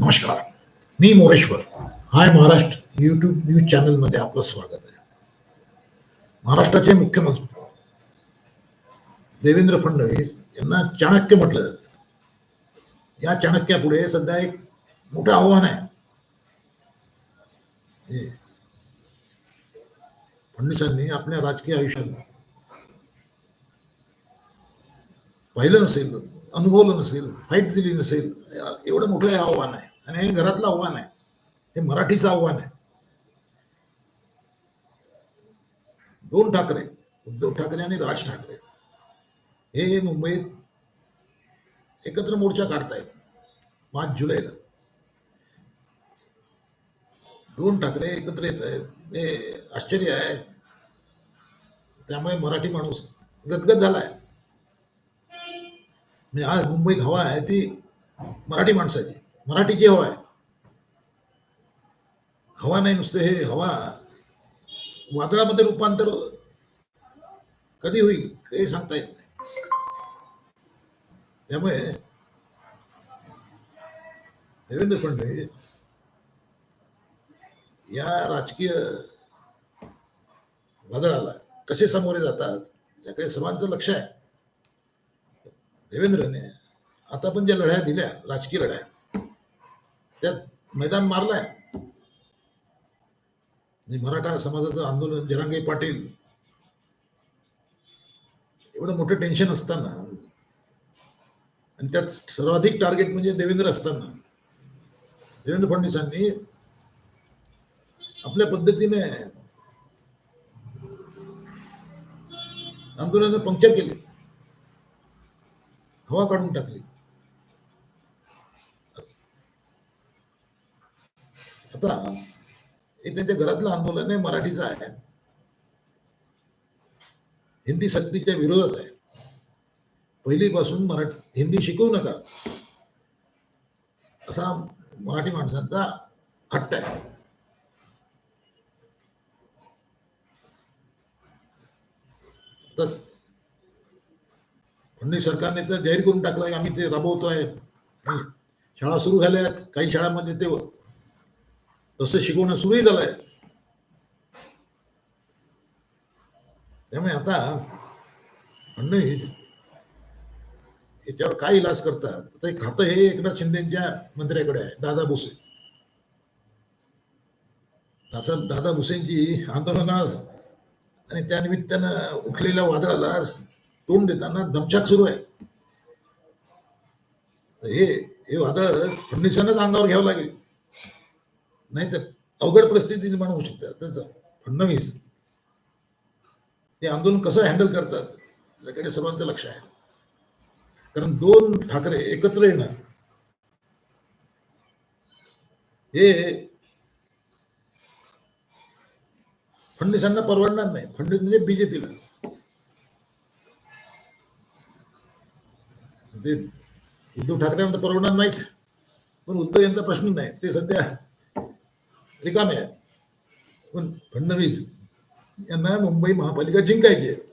नमस्कार. मी Moreshwar. Hi Maharashtra YouTube news चॅनलमध्ये आपलं स्वागत आहे. महाराष्ट्राचे मुख्यमंत्री देवेंद्र फडणवीस यांना चाणक्य म्हटलं जातं. या चाणक्यापुढे सध्या एक मोठं आव्हान आहे. हे फडणवीसांनी आपल्या राजकीय आयुष्यात पाहिलं नसेल अनुभवलं नसेल फाईट दिली नसेल एवढं मोठं हे आव्हान आहे. आणि हे घरातलं आव्हान आहे. हे मराठीचं आव्हान आहे. दोन ठाकरे उद्धव ठाकरे आणि राज ठाकरे. हे मुंबईत एकत्र मोर्चा काढतायत पाच जुलैला. दोन ठाकरे एकत्र येत आहेत हे आश्चर्य आहे. त्यामुळे मराठी माणूस गदगद झालाय. म्हणजे आज मुंबईत हवा आहे ती मराठी माणसाची. मराठीची हवा आहे हवा नाही नुसतं हे हवा वादळामध्ये रूपांतर कधी होईल काही सांगता येत नाही. त्यामुळे देवेंद्र फडणवीस या राजकीय वादळाला कसे सामोरे जातात याकडे सर्वांचं लक्ष आहे. देवेंद्रने आता पण ज्या लढ्या दिल्या राजकीय लढ्या त्यात मैदान मारलाय. म्हणजे मराठा समाजाचं आंदोलन जरांगे पाटील. एवढं मोठं टेन्शन असताना आणि त्यात सर्वाधिक टार्गेट म्हणजे देवेंद्र असताना. देवेंद्र फडणवीसांनी आपल्या पद्धतीने आंदोलन पंक्चर केले. हवा काढून टाकली. आता हे त्यांच्या घरातलं आंदोलन आहे मराठीचं आहे. हिंदी सक्तीच्या विरोधात आहे. पहिलीपासून मराठी हिंदी शिकवू नका. असा मराठी माणसांचा हट्ट आहे. तर फडणवीस सरकारने तर जाहीर करून टाकलं आम्ही ते राबवतोय. आहे शाळा सुरू झाल्या आहेत काही शाळांमध्ये ते तसं शिकवणं सुरूही झालंय त्यामुळे आता फडणवीस याच्यावर काय इलाज करतात ते खातं हे एकनाथ शिंदेच्या मंत्र्याकडे आहे दादा भुसे असं दादा भुसेंची आंदोलनास आणि त्या निमित्तानं उठलेल्या वादळाला तोंड देताना दमछाक सुरू आहे हे हे वादळ फडणवीसांनाच अंगावर घ्यावं लागेल नाही तर अवघड परिस्थिती निर्माण होऊ शकते. फडणवीस हे आंदोलन कसं हँडल करतात याकडे सर्वांचं लक्ष आहे. कारण दोन ठाकरे एकत्र येणं हे फडणवीसांना परवडणार नाही. फडणवीस म्हणजे बीजेपीला ते उद्धव ठाकरेंना तर परवडणार नाहीच. पण उद्धव यांचा प्रश्न नाही. ते सध्या रिकामे आहेत पण फडणवीस यांना मुंबई महापालिका जिंकायची आहे.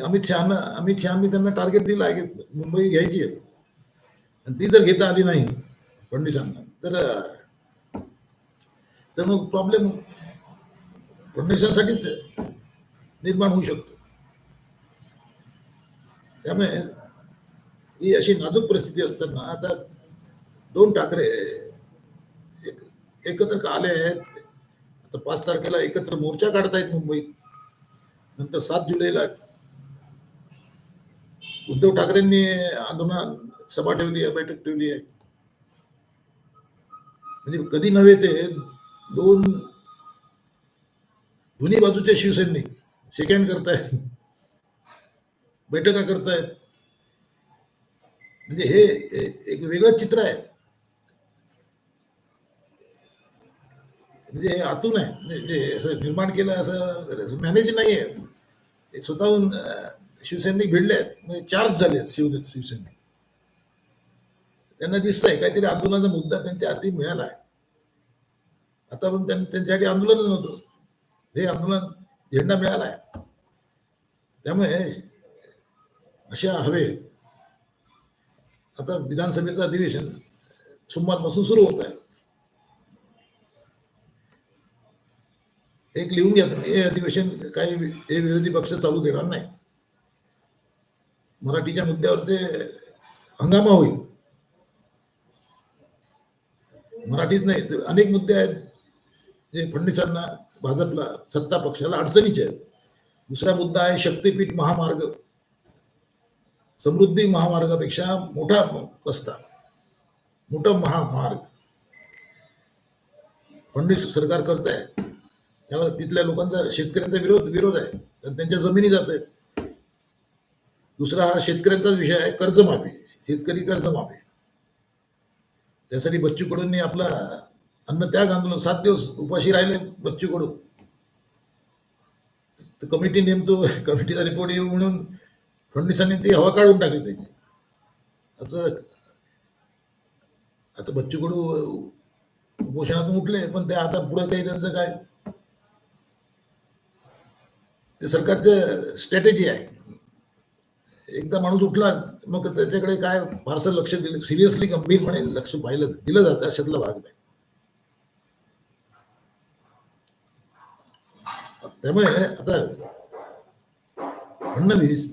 अमित शहाना अमित शहानी त्यांना टार्गेट दिलं आहे की मुंबई घ्यायची आहे. आणि ती जर घेता आली नाही फडणवीसांना तर तर मग प्रॉब्लेम फडणवीसांसाठीच निर्माण होऊ शकतो. त्यामुळे ही अशी नाजूक परिस्थिती असताना आता दोन ठाकरे एकत्र का आले आहेत? आता पाच तारखेला एकत्र मोर्चा काढतायत मुंबईत. नंतर सात जुलैला उद्धव ठाकरेंनी आंदोलन सभा ठेवली आहे बैठक ठेवली आहे. म्हणजे कधी नव्हे ते दोन दोन्ही बाजूचे शिवसैनिक सेकंड करतायत. बैठका करतायत. म्हणजे हे एक वेगळं चित्र आहे. म्हणजे हे आतून आहे. म्हणजे असं निर्माण केलं असं मॅनेज नाही आहे स्वतःहून शिवसैनिक भिडले आहेत. म्हणजे चार्ज झाले आहेत शिव शिवसैनिक. त्यांना दिसतंय काहीतरी आंदोलनाचा मुद्दा त्यांच्या हाती मिळाला आहे. आता पण त्यांच्यासाठी आंदोलनच नव्हतं. हे आंदोलन झेंडा मिळाला आहे. त्यामुळे अशा हवेत आता विधानसभेचं अधिवेशन सोमवारपासून सुरू होत आहे. एक लिहून घ्या हे अधिवेशन काही हे विरोधी पक्ष चालू देणार नाही. मराठीच्या मुद्द्यावर ते हंगामा होईल. मराठीच नाही अनेक मुद्दे आहेत. जे फडणवीसांना भाजपला सत्ता पक्षाला अडचणीचे आहेत. दुसरा मुद्दा आहे शक्तीपीठ महामार्ग. समृद्धी महामार्गापेक्षा मोठा रस्ता मोठा महामार्ग. फडणवीस सरकार करत आहे त्याला तिथल्या लोकांचा शेतकऱ्यांचा विरोध विरोध आहे. कारण त्यांच्या जमिनी जात आहेत. दुसरा हा शेतकऱ्यांचाच विषय आहे कर्जमाफी. शेतकरी कर्जमाफी. त्यासाठी बच्चू कडूंनी आपला अन्न त्याग आंदोलन सात दिवस उपाशी राहिले बच्चू कडू कमिटी नेमतो कमिटीचा रिपोर्ट येऊ म्हणून फडणवीसांनी ती हवा काढून टाकली त्याची. असं आता बच्चू कडू उपोषणातून उठले पण ते आता पुढे काही त्यांचं काय ते सरकारचं स्ट्रॅटेजी आहे. एकदा माणूस उठला मग त्याच्याकडे काय फारसं लक्ष दिलं सिरियसली गंभीरपणे लक्ष पाहिलं दिलं जातं अशातला भाग नाही. त्यामुळे आता फडणवीस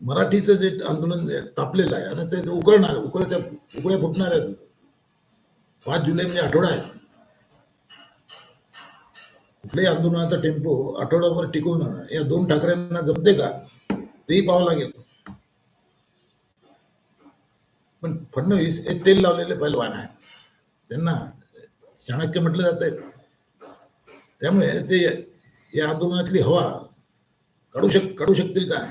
मराठीचं जे आंदोलन जे तापलेलं आहे आणि ते उकळणार उकळच्या उकळ्या फुटणार आहेत. पाच जुलै म्हणजे आठवडा आहे. कुठल्याही आंदोलनाचा टेम्पो आठवडाभर टिकवणं या दोन ठाकरेंना जमते का? तेही पाहावं लागेल. पण फडणवीस हे तेल लावलेले पैलवान आहे त्यांना चाणक्य म्हटलं जाते त्यामुळे ते या आंदोलनातली हवा काढू शक काढू शकतील का?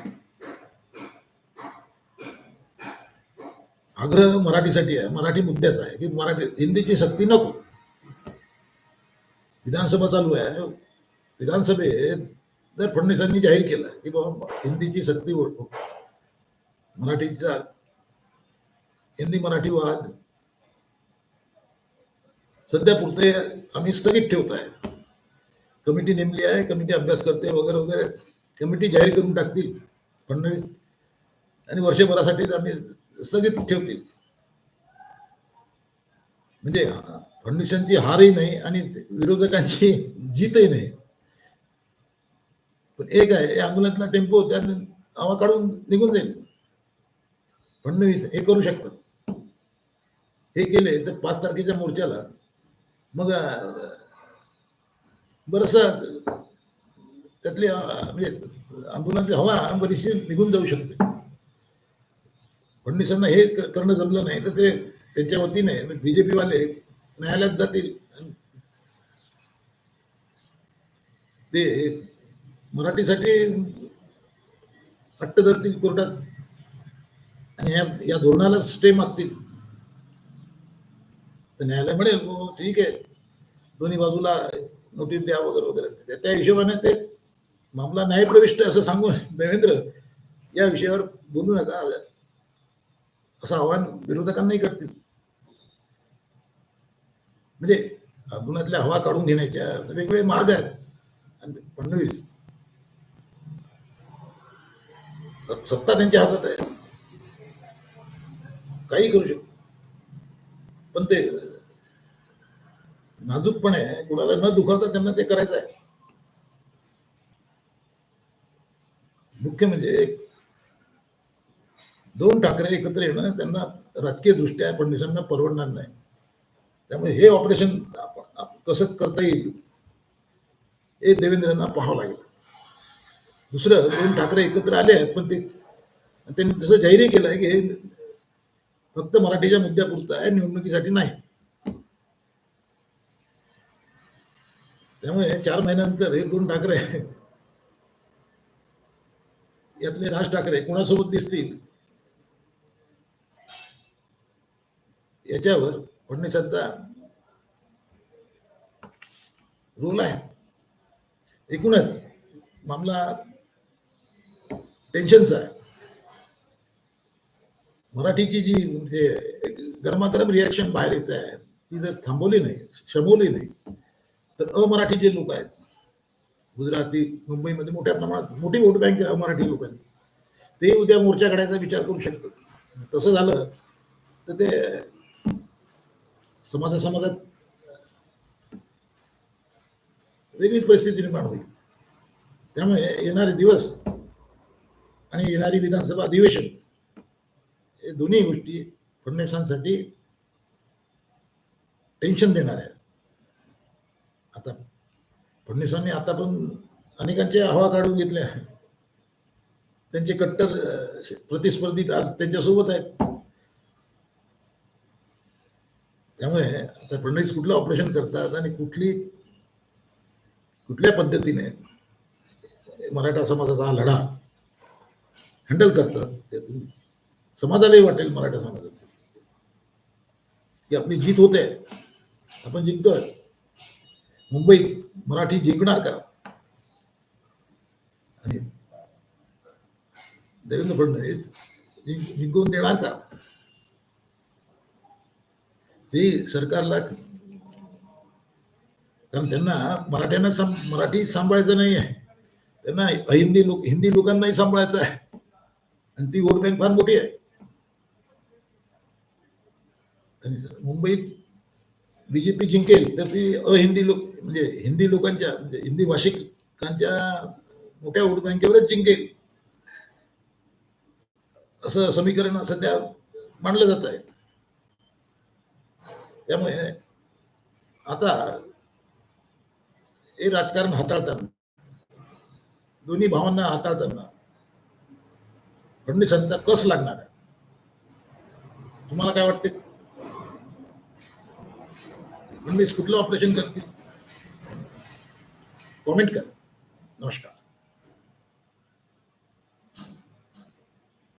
आग्रह मराठीसाठी आहे. मराठी मुद्द्याचा आहे की मराठी हिंदीची सक्ती नको. विधानसभा चालू आहे. विधानसभेत जर फडणवीसांनी जाहीर केलं की बाबा हिंदीची सक्ती ओळखू मराठीचा हिंदी मराठी वाद सध्या पुरते आम्ही स्थगित ठेवत आहे. कमिटी नेमली आहे कमिटी अभ्यास करते वगैरे वगैरे. कमिटी जाहीर करून टाकतील फडणवीस. आणि वर्षभरासाठी आम्ही स्थगित ठेवतील. म्हणजे फडणवीसांची हारही नाही आणि विरोधकांची जीतही नाही. पण एक आहे या टेम्पो त्याने हवा काढून निघून जाईल. फडणवीस हे करू शकतात. हे केले तर पाच तारखेच्या मोर्चाला मग बरस त्यातली म्हणजे आंदोलनातली हवा बरीचशी निघून जाऊ शकते. फडणवीसांना हे करणं जमलं नाही तर ते त्यांच्या वतीने म्हणजे बीजेपी वाले न्यायालयात जातील. ते मराठीसाठी अट्ट धरतील कोर्टात. आणि या या धोरणाला स्टे मागतील. तर न्यायालय म्हणेल हो ठीक आहे. दोन्ही बाजूला नोटीस द्या वगैरे वगैरे. त्या- त्या हिशोबाने ते मामला न्यायप्रविष्ट असं सांगून देवेंद्र या विषयावर बोलू नका. असं आव्हान विरोधकांनाही करतील. म्हणजे आंदोलनातल्या हवा काढून घेण्याच्या वेगवेगळे मार्ग आहेत. फडणवीस सत्ता त्यांच्या हातात आहे. काही करू शकतो. पण ते नाजूकपणे कुणाला न दुखावता त्यांना ते करायचं आहे. मुख्य म्हणजे दोन ठाकरे एकत्र येणं त्यांना राजकीय दृष्ट्या फडणवीसांना परवडणार नाही. त्यामुळे हे ऑपरेशन कसं करता येईल हे देवेंद्रांना पाहावं लागेल. दुसरं दोन ठाकरे एकत्र आले आहेत पण ते त्यांनी तसं जाहीरही केलं आहे की हे फक्त मराठीच्या मुद्द्यापुरतं आहे निवडणुकीसाठी नाही. त्यामुळे चार महिन्यानंतर हे दोन ठाकरे यातले राज ठाकरे कोणासोबत दिसतील? याच्यावर फडणवीसांचा रोल आहे. एकूणच मामला टेन्शनचा आहे. मराठीची जी म्हणजे गरमागरम रिॲक्शन बाहेर येत आहे ती जर थांबवली नाही शमवली नाही तर अमराठी जे लोक आहेत. गुजराती मुंबईमध्ये मोठ्या प्रमाणात मोठी वोट बँक अमराठी लोकांची. ते उद्या मोर्चा काढायचा विचार करू शकतात. तसं झालं तर ते समाजा समाजात वेगळीच परिस्थिती निर्माण होईल. त्यामुळे येणारे दिवस आणि येणारी विधानसभा अधिवेशन हे दोन्ही गोष्टी फडणवीसांसाठी टेन्शन देणार आहे आता फडणवीसांनी आता पण अनेकांचे हवा काढून घेतल्या त्यांचे कट्टर प्रतिस्पर्धी आज त्यांच्यासोबत आहेत. त्यामुळे आता फडणवीस कुठलं ऑपरेशन करतात आणि कुठली कुठल्या पद्धतीने मराठा समाजाचा हा लढा हँडल करतात त्यातून समाजालाही वाटेल मराठा समाजात की आपली जीत होते आपण जिंकतोय. मुंबईत मराठी जिंकणार का? आणि देवेंद्र फडणवीस जिंकून देणार का? ते सरकारला कारण त्यांना मराठ्यांना सं- मराठी सांभाळायचं नाही आहे. त्यांना हिंदी लोक हिंदी लोकांनाही सांभाळायचं आहे. आणि ती वोट बँक फार मोठी आहे. आणि मुंबईत बीजेपी जिंकेल तर ती अहिंदी लोक म्हणजे हिंदी लोकांच्या म्हणजे हिंदी भाषिकांच्या मोठ्या वोट बँकेवरच जिंकेल. असं समीकरण सध्या मांडलं जात आहे. त्यामुळे आता हे राजकारण हाताळताना दोन्ही भावांना हाताळताना फडणवीसांचा कस लागणार आहे? तुम्हाला काय वाटते? फडणवीस कुठलं ऑपरेशन करतील? कॉमेंट करा. नमस्कार.